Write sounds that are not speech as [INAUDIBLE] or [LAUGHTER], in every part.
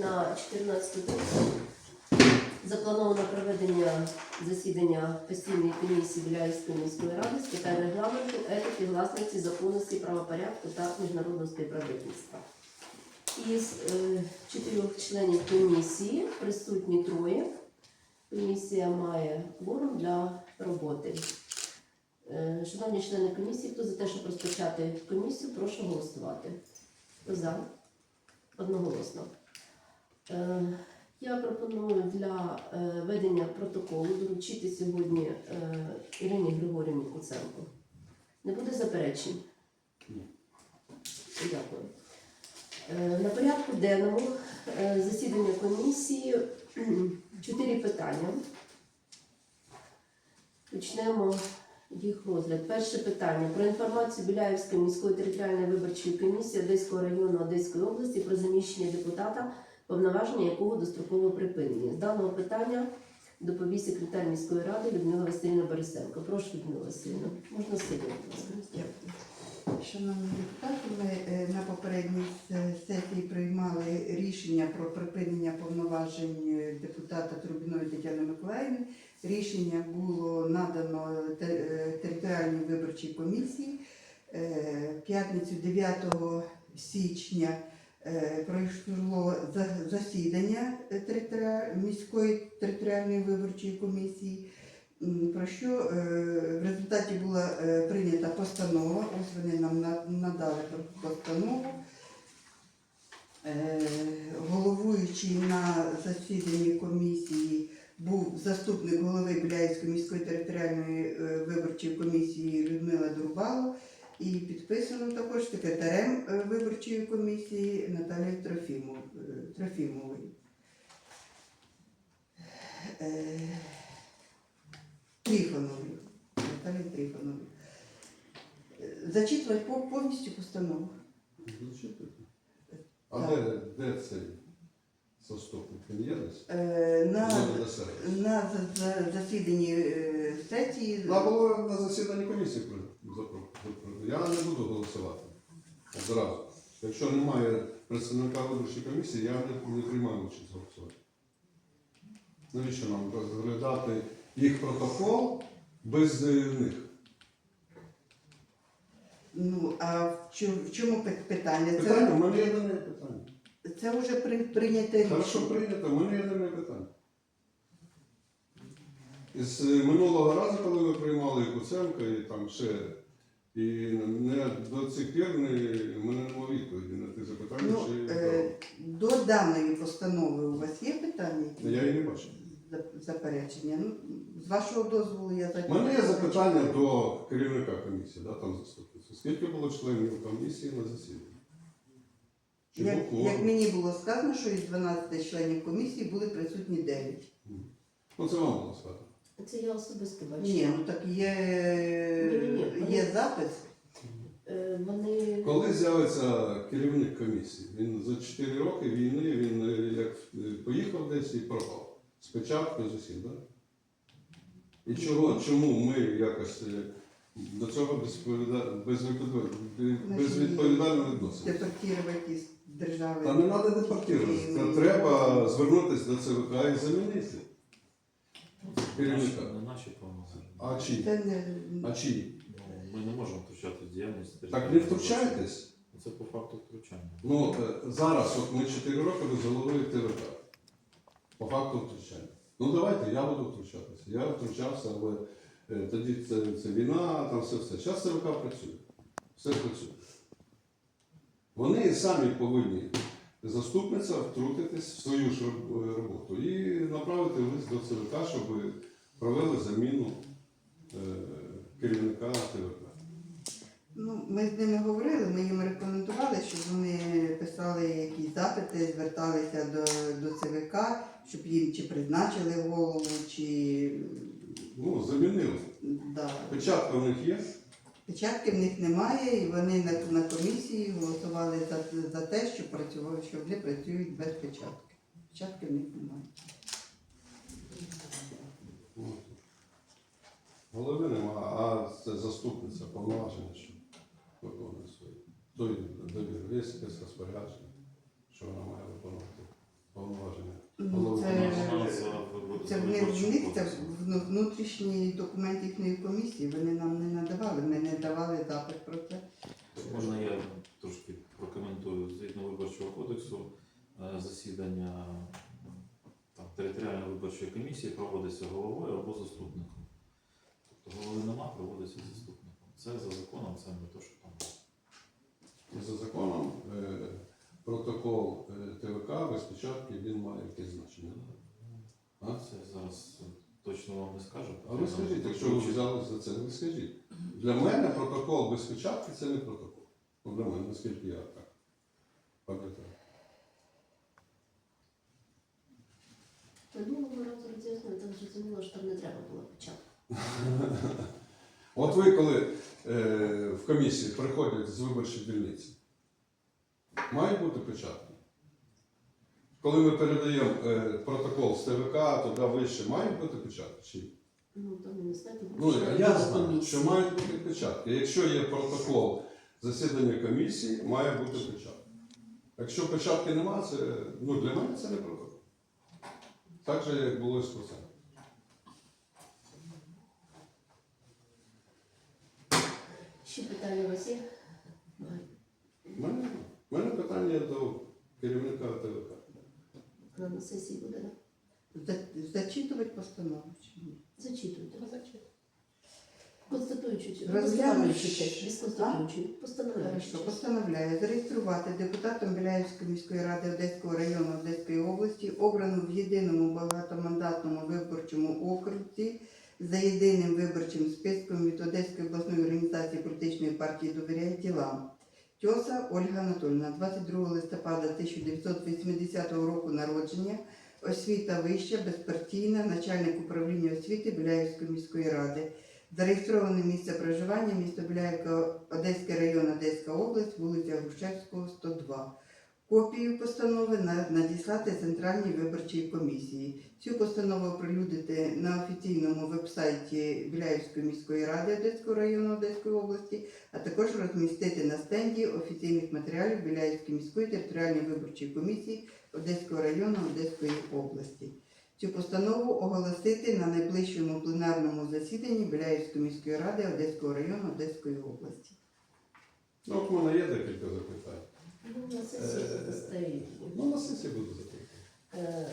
на 14 заплановано проведення засідання постійної комісії Біляївської міської ради з питань регламенту, етики, власності, законності, правопорядку та міжнародного співробітництва. Із е, чотирьох членів комісії присутні троє. Комісія має кворум для роботи. Е, Шановні члени комісії, хто за те, щоб розпочати комісію, прошу голосувати. Хто за? Одноголосно. Е, Я пропоную для е, ведення протоколу доручити сьогодні е, Ірині Григорівні Куценко. Не буде заперечень? Ні. Дякую. На порядку денному засідання комісії [CLEARS THROAT] чотири питання. Почнемо їх розгляд. Перше питання про інформацію Біляївської міської територіальної виборчої комісії Одеського району Одеської області про заміщення депутата, повноваження якого достроково припинені. З даного питання доповість секретар міської ради Людмила Васильівна Борисенко. Прошу, Людмила Васильівна, можна сидіти. Шановні депутати, ми е, на попередній сесії приймали рішення про припинення повноважень е, депутата Трубіної Тетяни Миколаївни. Рішення було надано е, територіальній виборчій комісії. П'ятницю 9 січня пройшло засідання е, міської територіальної виборчої комісії. Про що е, в результаті була е, прийнята постанова, ось вони нам надали постанову. Е, Головуючий на засіданні комісії був заступник голови Біляївської міської територіальної е, виборчої комісії Людмила Дурбало і підписано також секретарем е, виборчої комісії Наталією Трофімов- е, Трофімовою. Е, Трифоновою. Наталії Трифоновою. Зачитувати повністю постанову. А де, де цей заступник? Він є десь? Е, На, на за- за- засіданні е, сесії На було на засіданні комісії Я не буду голосувати одразу. Якщо немає представника виборчої комісії, я не, не приймаю участь голосувати. Навіщо нам розглядати їх протокол без е, них? ну, а в чому, в чому пи- питання? Питання, у мене є до неї питання. це вже при, прийняте Хорошо рішення. прийнято, у мене є до неї питання. З минулого разу, коли ви приймали Куценка і там ще, і не, до цих пір не, мене немає відповіді на ті запитання, Ну, чи е, до даної постанови у вас є питання? які? я її не бачу. За- Заперечення. Ну, з вашого дозволу я У мене є запитання до керівника комісії, да, там заступниці. Скільки було членів комісії на засіданні? Чи Як, був кворум? як мені було сказано, що із 12 членів комісії були присутні 9. Ну, це вам було сказано. Це я особисто бачу. Ні, ну так є, Ні-ні-ні. є запис. Е, Вони Коли з'явиться керівник комісії? Він за 4 роки війни він е, як е, поїхав десь і пропав. Спочатку з усім, так? І чого, чому ми якось е, до цього безповіда- безвідповідально, безвідповідально відносимося? Депортувати із держави. Та не треба депортувати. Треба звернутися до ЦВК і замінити керівника. Не наші повноваження. А чиї? Це не... А чиї? Ну, Ми не можемо втручати в діяльність. Так не втручайтесь. Це по факту втручання. Ну, е, зараз, от ми 4 роки ви головою ТВК. По факту втручання. Ну давайте, я буду втручатися. Я втручався, але е, тоді це, це війна, там все все. Зараз ТВК працює. Все працює. Вони самі повинні заступниця втрутитись в свою ж роботу і направити лист до ЦВК, щоб провели заміну е, керівника ТВК. Ну, ми з ними говорили, ми їм рекомендували, щоб вони писали якісь запити, зверталися до, до ЦВК, щоб їм чи призначили голову, чи Ну, замінили. да. Печатка в них є. Печатки в них немає, і вони на, на комісії голосували за за те, що працювали, що вони працюють без печатки. Печатки в них немає. Голови нема, а це заступниця повноваження, що виконує своє. Той довір весь розпорядження, що вона має виконувати повноваження. Ну, це, це в них це вну- внутрішній документ їхньої комісії вони нам не надавали. Ми не давали запит про це. Можна я трошки прокоментую. Згідно виборчого кодексу, е, засідання там, територіальної виборчої комісії проводиться головою або заступником. Тобто голови нема, проводиться заступником. Це за законом, це не те, що там. За законом е, протокол е, ТВК без печатки він має якесь значення. А? Це зараз точно вам не скажу. А ви скажіть, якщо ви взяли за це, ви скажіть. Для мене протокол без печатки це не протокол. Ну, для мене, наскільки я так пам'ятаю. Минулого разу роз'яснили, так зрозуміло, що там не треба було початку. От ви коли е, в комісії приходять з виборчої дільниці, має бути печатка. Коли ми передаємо е, протокол з ТВК, туди вище має бути печатка чи ні? Ну, там не знаєте, Ну, що я знаю, комісії. що мають бути печатки. Якщо є протокол засідання комісії, має бути печатка. Якщо печатки немає, це ну, для мене це не протокол. Так же, як було і з процентом. Ще питання у вас є? У мене, у мене питання до керівника ТВК. Вона на сесії буде, так? За- Зачитувати постанову чи ні? Зачитуйте. Розглянувши- конституючої, постановляє зареєструвати депутатом Біляївської міської ради Одеського району Одеської області, обрану в єдиному багатомандатному виборчому окрузі за єдиним виборчим списком від Одеської обласної організації політичної партії «Довіряє ділам». Тьоса Ольга Анатольовна, 22 листопада 1980 року народження, освіта вища, безпартійна, начальник управління освіти Біляївської міської ради. Зареєстроване місце проживання місто Біляївка, Одеський район, Одеська область, вулиця Грушевського, 102. Копію постанови надіслати Центральній виборчій комісії. Цю постанову оприлюдити на офіційному вебсайті Біляївської міської ради Одеського району Одеської області, а також розмістити на стенді офіційних матеріалів Біляївської міської територіальної виборчої комісії Одеського району Одеської області. Цю постанову оголосити на найближчому пленарному засіданні Біляївської міської ради Одеського району Одеської області. Ну, у мене є декілька запитань. Ну, на сесії Е, задастають. Ну, на сесії буду запитати. Е,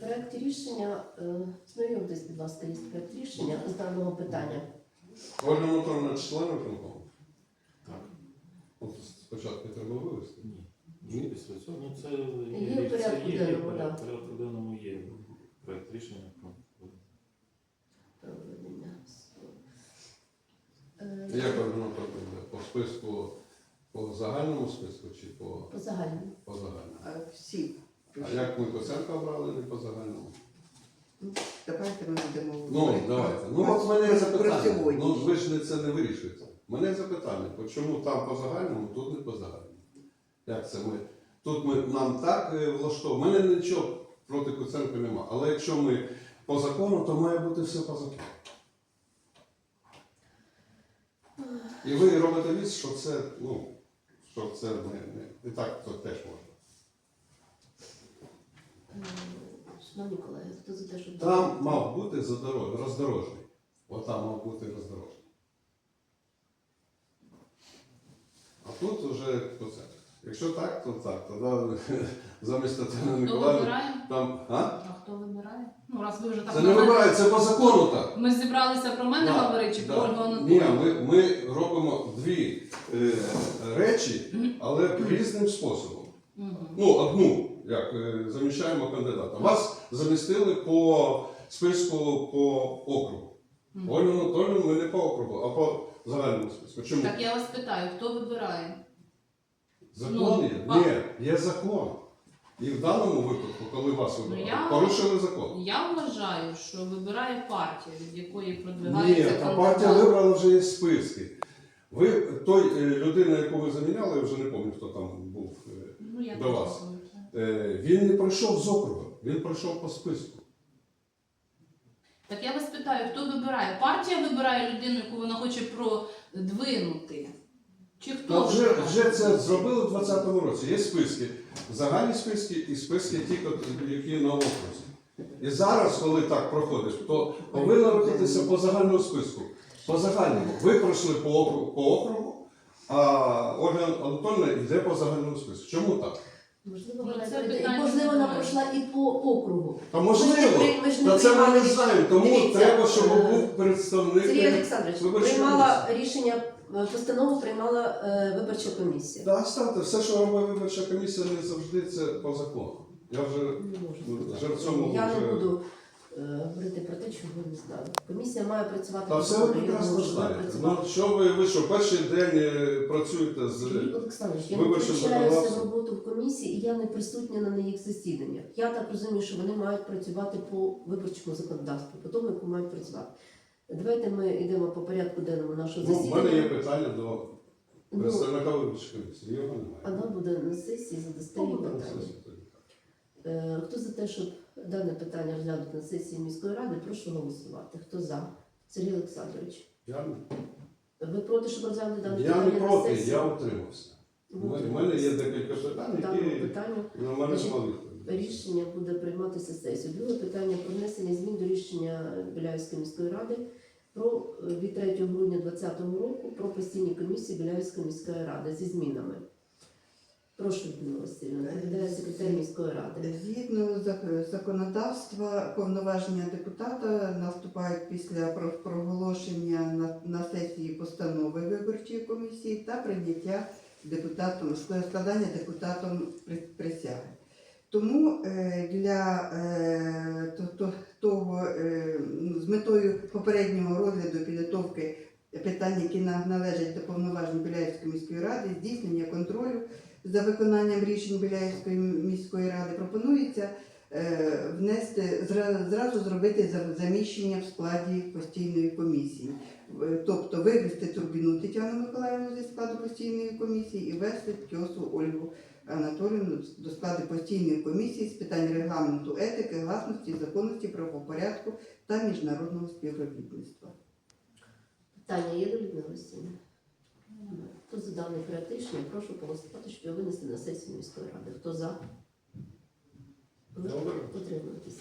Проект рішення, е, знайомтесь, будь ласка, є проект рішення з даного питання. Ольга Анатольовна член виконкому? Так. От спочатку треба вивести. Ні. Вже після цього. Ну, це Є в порядку це є, денному, в да. порядку денному є проект рішення про Проведення. Е, Як Ольга Анатольовна буде? По списку, по загальному списку чи по, По загальному. по загальному? А всі. А як ми Коценка обрали, не по загальному? Давайте ми будемо Ну, говорити давайте. Ну, от в мене є про запитання. сьогодні. Ну, ви ж не це не вирішуєте. У мене запитання, по чому там по загальному, тут не по загальному. Як це ми? Тут ми нам так е, влаштовуємо. У мене нічого проти Коценка нема. Але якщо ми по закону, то має бути все по закону. І ви робите віз, що це, ну, що це не, не, і так то теж можна. Шановні колеги, хто за те, щоб Там мав бути задорож... роздорожний. Отам мав бути роздорожний. А тут вже оце. Якщо так, то так. Тоді [LAUGHS] замість Тетяни Миколаївни вибирає? там. А? А хто вибирає? Ну, раз ви вже так Це не вибирає, це по закону так. Ми зібралися про мене Да, говорити чи да. про Ольгу Ні, ми, ми робимо дві е, речі, але різним способом. Мгм. Ну, одну, як е, заміщаємо кандидата. Вас замістили по списку по округу. Мгм. Ольгу Анатолійовну ми не по округу, а по загальному списку. Чому? Так я вас питаю, хто вибирає? Закон Ну, є? а- Ні, є закон. І в даному випадку, коли вас вибрали, Ну, я- порушили закон. Я вважаю, що вибирає партія, від якої Ні, продвигається та кандидат. партія вибрала вже є списки. Ви той е, людина, яку ви заміняли, я вже не пам'ятаю, хто там був. е, Ну, я до вас. думаю, е, Він не пройшов з округу, він пройшов по списку. Так я вас питаю, хто вибирає? Партія вибирає людину, яку вона хоче продвинути? Чи хто Та вже, вже це зробили в 2020 році. Є списки, загальні списки і списки ті, кот- які на окрузі. І зараз, коли так проходиш, то повинно робитися по загальному списку. По загальному. Ви пройшли по округу, по округу, а Ольга Анатольовна йде по загальному списку. Чому так? Можливо, Ну, вона це прийде. І можливо, вона немає. пройшла і по округу. Та Ми ж не можливо, при- ми ж не та це ми приймали не знаємо. Тому Дивіться, треба, щоб е, був представник. Сергій Олександрович, виборчої приймала рішення, е, постанову приймала е, виборча комісія. Да, ставте, все, що робить виборча комісія, не завжди це по закону. Я вже Не можу Ну, вже в цьому Я вже- не буду говорити про те, чого не знаю. Комісія має працювати та все ви прекрасно знаєте. Ну що ви, ви що, перший день е, працюєте з Олександрович, я не в роботу в комісії і я не присутня на їх засіданнях. Я так розумію, що вони мають працювати по виборчому законодавству, по тому, яку мають працювати. Давайте ми йдемо по порядку денному нашого Ну, в засідання. мене є питання до Ну, представника виборчої комісії. Його немає. вона буде на сесії задасте Ну, їй питання. Е, Хто за те, щоб дане питання розглянути на сесії міської ради, прошу голосувати. Хто за? Сергій Олександрович. Я, Ви проти, щоб розглянути дане я питання не на проти, сесії? я утримався. У мене- є декілька питань, Даному які питанню на мене Значить, мали рішення буде прийматися сесією. Друге питання про внесення змін до рішення Біляївської міської ради про е, від 3 грудня 2020 року про постійні комісії Біляївської міської ради зі змінами. Прошу, Людмила Васильівна, секретар міської ради. Згідно законодавства, повноваження депутата наступають після проголошення на, сесії постанови виборчої комісії та прийняття депутатом складання депутатом присяги. Тому е, для е, то- то- того е, з метою попереднього розгляду підготовки питань, які належать до повноважень Біляївської міської ради, здійснення контролю за виконанням рішень Біляївської міської ради пропонується е, внести зразу зробити заміщення в складі постійної комісії. Тобто вивести Турбіну Тетяну Миколаївну зі складу постійної комісії і ввести тьосу Ольгу Анатоліївну до складу постійної комісії з питань регламенту етики, гласності, законності, правопорядку та міжнародного співробітництва. Питання є до Людмили? Хто за даний проект рішення, прошу голосувати, щоб його винести на сесію міської ради. Хто за? Утримуйтесь.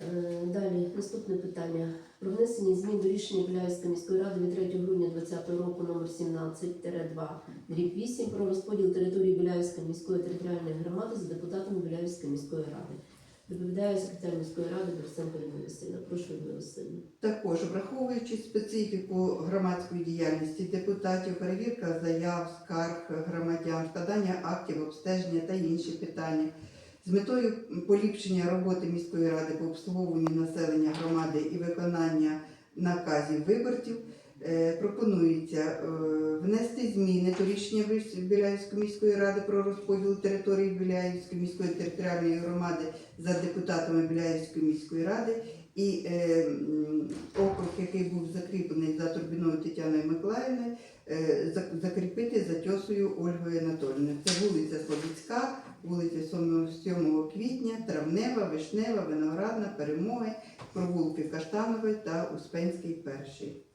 Е, Далі наступне питання. Про внесення змін до рішення Біляївської міської ради від 3 грудня 2020 року номер 17-2 дріб 8 про розподіл території Біляївської міської територіальної громади за депутатами Біляївської міської ради. Доповідає секретар міської ради Людмила Васильівна. Прошу Людмила. Також враховуючи специфіку громадської діяльності депутатів, перевірка заяв, скарг громадян, складання актів, обстеження та інші питання. З метою поліпшення роботи міської ради по обслуговуванню населення громади і виконання наказів виборців пропонується е, внести зміни до рішення Біляївської міської ради про розподіл території Біляївської міської територіальної громади за депутатами Біляївської міської ради і е, округ, який був закріплений за Турбіною Тетяною Миколаївною, е, закріпити за тьосою Ольгою Анатоліївною. Це вулиця Слобідська, вулиця 7 7 квітня, Травнева, Вишнева, Виноградна, Перемоги, провулки Каштанової та Успенський перший.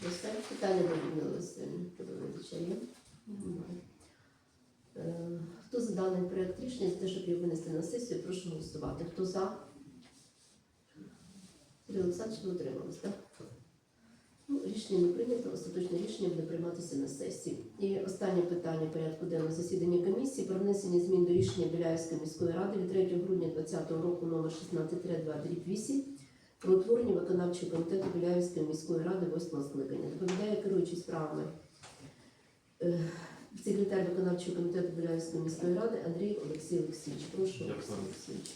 Все питання до Людмили Васильівни. Є? Е, Хто за даний проект рішення, за те, щоб його винести на сесію, прошу голосувати. Хто за? Сергій Олександрович, ви утримались, так? Ну, рішення не прийнято, остаточне рішення буде прийматися на сесії. І останнє питання порядку денного засідання комісії про внесення змін до рішення Біляївської міської ради від 3 грудня 2020 року номер 16 8 про утворення виконавчого комітету Біляївської міської ради 8 скликання. Доповідає керуючий справами е, секретар виконавчого комітету Біляївської міської ради Андрій Олексій Олексійович. Прошу, Олексій Олексійович.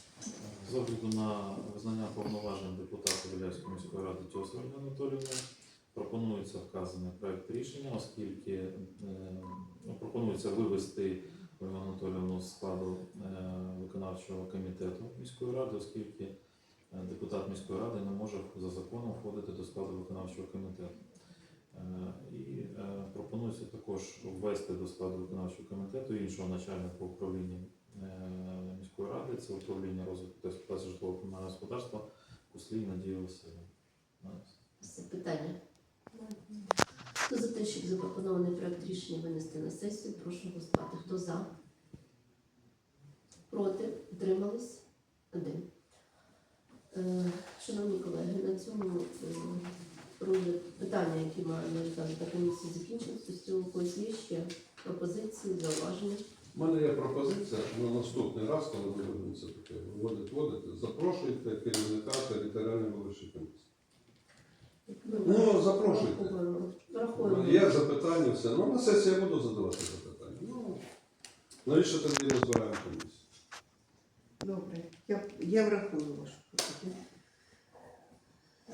З огляду на визнання повноважень депутата Біляївської міської ради Тьоси Ольги пропонується вказаний проект рішення, оскільки е, ну, пропонується вивести Ольгу Анатоліївну з складу е, виконавчого комітету міської ради, оскільки депутат міської ради не може за законом входити до складу виконавчого комітету. Е, І е, пропонується також ввести до складу виконавчого комітету іншого начальника управління е, міської ради, це управління розвитку та експлуатації житлового комунального господарства Куслій Надія Васильівна. Все питання. Хто за те, щоб запропонований проект рішення винести на сесію, прошу голосувати. Хто за? Проти? Утримались? Один. Шановні колеги, на цьому е, розгляд питання, які маємо розглянути комісії, закінчився. З цього когось є ще пропозиції, зауваження. У мене є пропозиція що на наступний раз, коли ми будемо це таке вводити, вводити, запрошуйте керівника територіальної виборчої комісії. Ну, запрошуйте. Враховуємо. Є запитання, все. Ну, на сесії я буду задавати запитання. Ну, навіщо тоді розбираємо комісію? Добре. Я, я врахую вашу пропозицію.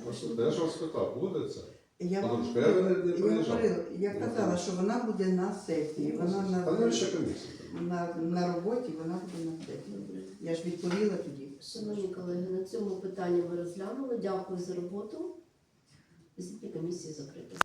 Просто я ж вас питав, буде це? Я вам Подружка, я не, не я приїжджав. говорила, я казала, що вона буде на сесії. Вона А на, ще комісія? на, на роботі, вона буде на сесії. Я ж відповіла тоді. Шановні колеги, на цьому питанні ми розглянули. Дякую за роботу. Засідання комісії закрито.